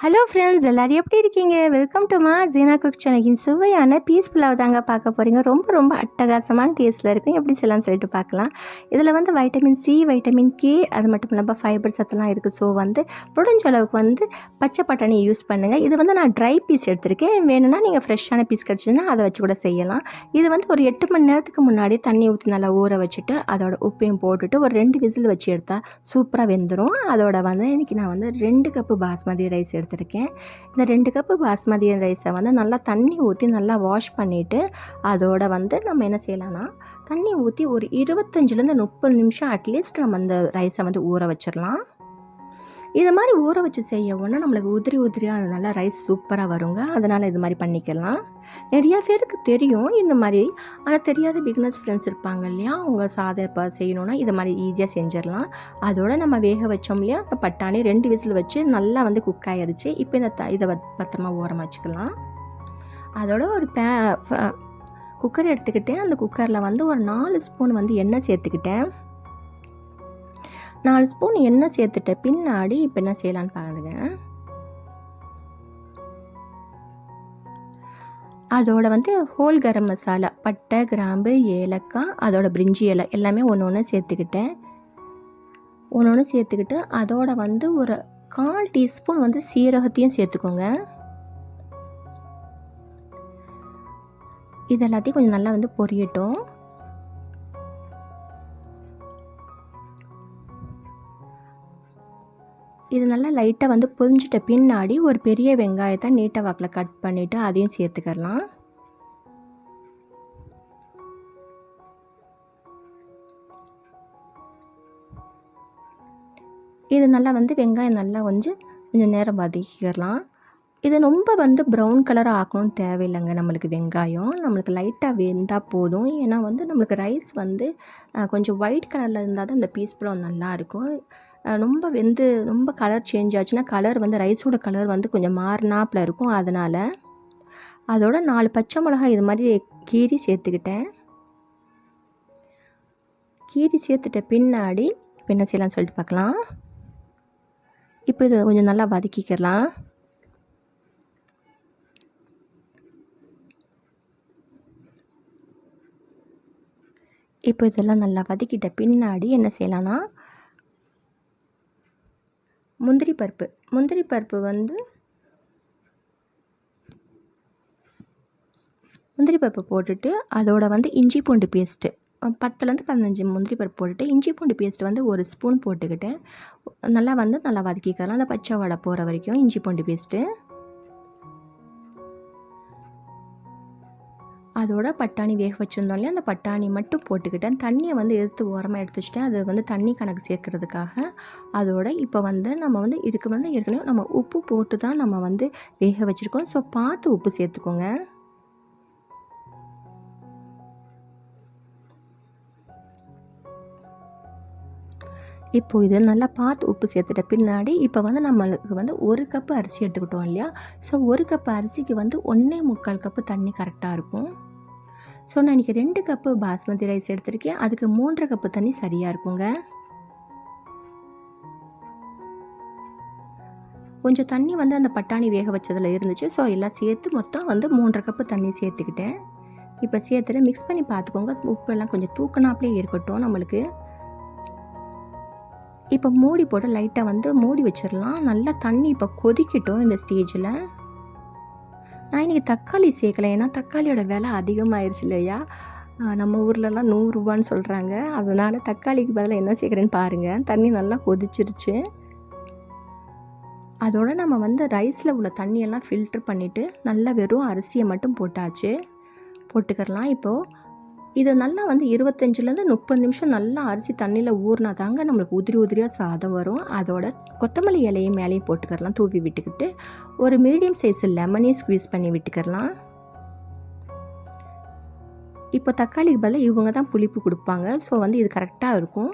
Hello friends எல்லோரும் எப்படி இருக்கீங்க? வெல்கம் டு மா ஜீனா குக் சேனலின் சுவையான பீஸ் புலாவ் தாங்க பார்க்க போகிறீங்க ரொம்ப ரொம்ப அட்டகாசமான டேஸ்ட்டில் இருக்கும் எப்படி செய்யலாம்னு சொல்லிட்டு பார்க்கலாம். இதில் வந்து வைட்டமின் சி வைட்டமின் கே அது மட்டும் இல்லாமல் ஃபைபர் சத்தெல்லாம் இருக்குது ஸோ வந்து முடிஞ்ச அளவுக்கு வந்து பச்சை பட்டாணி யூஸ் பண்ணுங்கள் இது வந்து நான் ட்ரை பீஸ் எடுத்திருக்கேன். வேணும்னா நீங்கள் ஃப்ரெஷ்ஷான பீஸ் கிடச்சிதுன்னா அதை வச்சு கூட செய்யலாம். இது வந்து ஒரு எட்டு மணி நேரத்துக்கு முன்னாடி தண்ணி ஊற்றி நல்லா ஊற வச்சுட்டு அதோட உப்பையும் போட்டுட்டு ஒரு ரெண்டு விசில் வச்சு எடுத்தால் சூப்பராக வெந்துடும் அதோட வந்து இன்றைக்கி நான் வந்து ரெண்டு கப்பு பாஸ்மதி ரைஸ் எடுத்திருக்கேன். இந்த ரெண்டு கப்பு பாஸ்மதி ரைஸை வந்து நல்லா தண்ணி ஊற்றி நல்லா வாஷ் பண்ணிவிட்டு அதோட வந்து நம்ம என்ன செய்யலாம்னா தண்ணி ஊற்றி ஒரு இருபத்தஞ்சிலேருந்து முப்பது நிமிஷம் அட்லீஸ்ட் நம்ம அந்த ரைஸை வந்து ஊற வச்சிடலாம். இது மாதிரி ஊற வச்சு செய்ய ஒன்று நம்மளுக்கு உதிரி உதிரியாக நல்லா ரைஸ் சூப்பராக வருங்க. அதனால் இது மாதிரி பண்ணிக்கலாம். நிறையா பேருக்கு தெரியும் இந்த மாதிரி. ஆனால் தெரியாத பிகினர்ஸ் ஃப்ரெண்ட்ஸ் இருப்பாங்க இல்லையா? அவங்க சாதம் இப்போ செய்யணுன்னா இது மாதிரி ஈஸியாக செஞ்சிடலாம். அதோட நம்ம வேக வச்சோம் இல்லையா? அந்த பட்டாணி ரெண்டு விசில் வச்சு நல்லா வந்து குக் ஆகிருச்சு இப்போ இந்த த இதை வ- பத்திரமா ஓரமாக வச்சுக்கலாம். அதோட ஒரு பே குக்கர் எடுத்துக்கிட்டேன். அந்த குக்கரில் வந்து ஒரு நாலு ஸ்பூன் வந்து எண்ணெய் சேர்த்துக்கிட்டேன். நாலு ஸ்பூன் எண்ணெய் சேர்த்துட்ட பின்னாடி இப்போ என்ன செய்யலான்னு பாருங்கள் அதோட வந்து ஹோல் கரம் மசாலா பட்டை கிராம்பு ஏலக்காய் அதோட பிரிஞ்சி இலை எல்லாமே ஒன்று ஒன்று சேர்த்துக்கிட்டேன். ஒன்று ஒன்று சேர்த்துக்கிட்டு அதோட வந்து ஒரு கால் டீஸ்பூன் வந்து சீரகத்தையும் சேர்த்துக்கோங்க. இது எல்லாத்தையும் கொஞ்சம் நல்லா வந்து பொரியட்டும். இது நல்லா லைட்டாக வந்து பொரிஞ்சிட்ட பின்னாடி ஒரு பெரிய வெங்காயத்தை நீட்டை வாக்கில் கட் பண்ணிவிட்டு அதையும் சேர்த்துக்கலாம் இது நல்லா வந்து வெங்காயம் நல்லா கொஞ்சம் கொஞ்சம் நேரம் வதக்கிக்கலாம் இது ரொம்ப வந்து ப்ரௌன் கலர் ஆக்கணும்னு தேவையில்லைங்க. நம்மளுக்கு வெங்காயம் நம்மளுக்கு லைட்டாக வெந்தால் போதும். ஏன்னா வந்து நம்மளுக்கு ரைஸ் வந்து கொஞ்சம் ஒயிட் கலரில் இருந்தால் தான் இந்த பீஸ் பழம் நல்லாயிருக்கும் ரொம்ப வெந்து ரொம்ப கலர் சேஞ்ச் ஆச்சுன்னா கலர் வந்து ரைஸோட கலர் வந்து கொஞ்சம் மாறினாப்பில் இருக்கும். அதனால் அதோட நாலு பச்சை மிளகாய் இது மாதிரி கீரி சேர்த்துக்கிட்டேன். கீரி சேர்த்துட்ட பின்னாடி இப்போ என்ன செய்யலாம்னு சொல்லிட்டு பார்க்கலாம். இப்போ இதை கொஞ்சம் நல்லா வதக்கிக்கலாம். இப்போ இதெல்லாம் நல்லா வதக்கிட்ட பின்னாடி என்ன செய்யலாம்னா முந்திரி பருப்பு. முந்திரி பருப்பு வந்து முந்திரி பருப்பு போட்டுட்டு அதோட வந்து இஞ்சி பூண்டு பேஸ்ட்டு பத்துலேருந்து பதினஞ்சு முந்திரி பருப்பு போட்டுட்டு இஞ்சி பூண்டு பேஸ்ட் வந்து ஒரு ஸ்பூன் போட்டுக்கிட்டு நல்லா வந்து நல்லா வதக்கிக்கலாம். அந்த பச்சை வடை போகிற வரைக்கும் இஞ்சி பூண்டு பேஸ்ட்டு அதோட பட்டாணி வேக வச்சுருந்தோம் இல்லையா? அந்த பட்டாணி மட்டும் போட்டுக்கிட்டேன் தண்ணியை வந்து எடுத்து ஓரமாக எடுத்து வச்சுட்டேன் அது வந்து தண்ணி கணக்கு சேர்க்கறதுக்காக அதோட இப்போ வந்து நம்ம வந்து இதுக்கு வந்து ஏற்கனவே நம்ம உப்பு போட்டு தான் நம்ம வந்து வேக வச்சுருக்கோம். ஸோ பார்த்து உப்பு சேர்த்துக்கோங்க. இப்போ இது நல்லா பார்த்து உப்பு சேர்த்துட்ட பின்னாடி இப்போ வந்து நம்மளுக்கு வந்து ஒரு கப்பு அரிசி எடுத்துக்கிட்டோம் இல்லையா? ஸோ ஒரு கப்பு அரிசிக்கு வந்து ஒன்றே முக்கால் கப்பு தண்ணி கரெக்டாக இருக்கும். ஸோ நான் இன்றைக்கி ரெண்டு கப்பு பாஸ்மதி ரைஸ் எடுத்திருக்கேன். அதுக்கு மூன்றரை கப்பு தண்ணி சரியாக இருக்குங்க. கொஞ்சம் தண்ணி வந்து அந்த பட்டாணி வேக வச்சதில் இருந்துச்சு. ஸோ எல்லாம் சேர்த்து மொத்தம் வந்து மூன்றரை கப்பு தண்ணி சேர்த்துக்கிட்டேன். இப்போ சேர்த்துட்டு மிக்ஸ் பண்ணி பார்த்துக்கோங்க. உப்பு எல்லாம் கொஞ்சம் தூக்கினாப்லே இருக்கட்டும் நம்மளுக்கு. இப்போ மூடி போட்டு லைட்டாக வந்து மூடி வச்சிடலாம். நல்லா தண்ணி இப்போ கொதிக்கட்டும் இந்த ஸ்டேஜில் நான் இன்றைக்கி தக்காளி சேர்க்கலை. ஏன்னா தக்காளியோட விலை அதிகமாகிருச்சு இல்லையா? நம்ம ஊர்லலாம் நூறுரூவான்னு சொல்கிறாங்க அதனால் தக்காளிக்கு பதிலாக என்ன சேர்க்குறேன்னு பாருங்கள் தண்ணி நல்லா கொதிச்சிருச்சு. அதோட நம்ம வந்து ரைஸில் உள்ள தண்ணியெல்லாம் ஃபில்ட்ரு பண்ணிவிட்டு நல்லா வெறும் அரிசியை மட்டும் போட்டாச்சு. போட்டுக்கிறலாம் இப்போது இது நல்லா வந்து இருபத்தஞ்சிலேருந்து முப்பது நிமிஷம் நல்லா அரிசி தண்ணியில் ஊறினா தாங்க நம்மளுக்கு உதிரி உதிரியாக சாதம் வரும். அதோட கொத்தமல்லி இலையும் மேலேயும் போட்டுக்கிறலாம் தூவி விட்டுக்கிட்டு. ஒரு மீடியம் சைஸ் லெமனையும் ஸ்க்வீஸ் பண்ணி விட்டுக்கிறலாம். இப்போ தக்காளிக்கு பதிலாக இவங்க தான் புளிப்பு கொடுப்பாங்க. ஸோ வந்து இது கரெக்டாக இருக்கும்.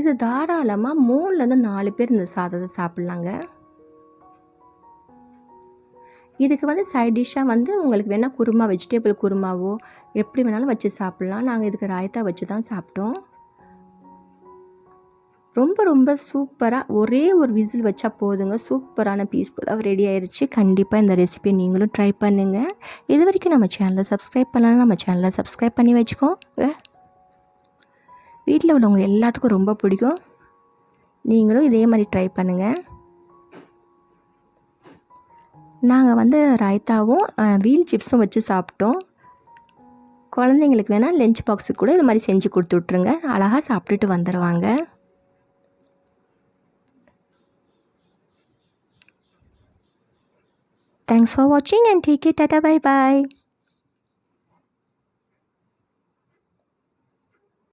இது தாராளமாக மூணுலேருந்து நாலு பேர் இந்த சாதத்தை சாப்பிட்லாங்க. இதுக்கு வந்து சைட் டிஷ்ஷாக வந்து உங்களுக்கு வேணால் குருமா வெஜிடேபிள் குருமாவோ எப்படி வேணாலும் வச்சு சாப்பிட்லாம். நாங்கள் இதுக்கு ராயத்தா வச்சு தான் சாப்பிட்டோம். ரொம்ப ரொம்ப சூப்பராக ஒரே ஒரு விசில் வச்சா போதுங்க. சூப்பரான பீஸ்ஃபுல்லாக ரெடி ஆயிடுச்சு கண்டிப்பாக இந்த ரெசிபி நீங்களும் ட்ரை பண்ணுங்கள் இது வரைக்கும் நம்ம சேனலை சப்ஸ்கிரைப் பண்ணலாம் நம்ம சேனலை சப்ஸ்கிரைப் பண்ணி வச்சுக்கோங்க வீட்டில் உள்ளவங்க எல்லாத்துக்கும் ரொம்ப பிடிக்கும். நீங்களும் இதே மாதிரி ட்ரை பண்ணுங்கள் நாங்கள் வந்து ராய்த்தாவும் வீல் சிப்ஸும் வச்சு சாப்பிட்டோம். குழந்தைங்களுக்கு வேணால் லஞ்ச் பாக்ஸுக்கு கூட இது மாதிரி செஞ்சு கொடுத்து விட்ருங்க அழகாக சாப்பிட்டுட்டு வந்துடுவாங்க தேங்க்ஸ் ஃபார் வாட்சிங் and take it tata bye bye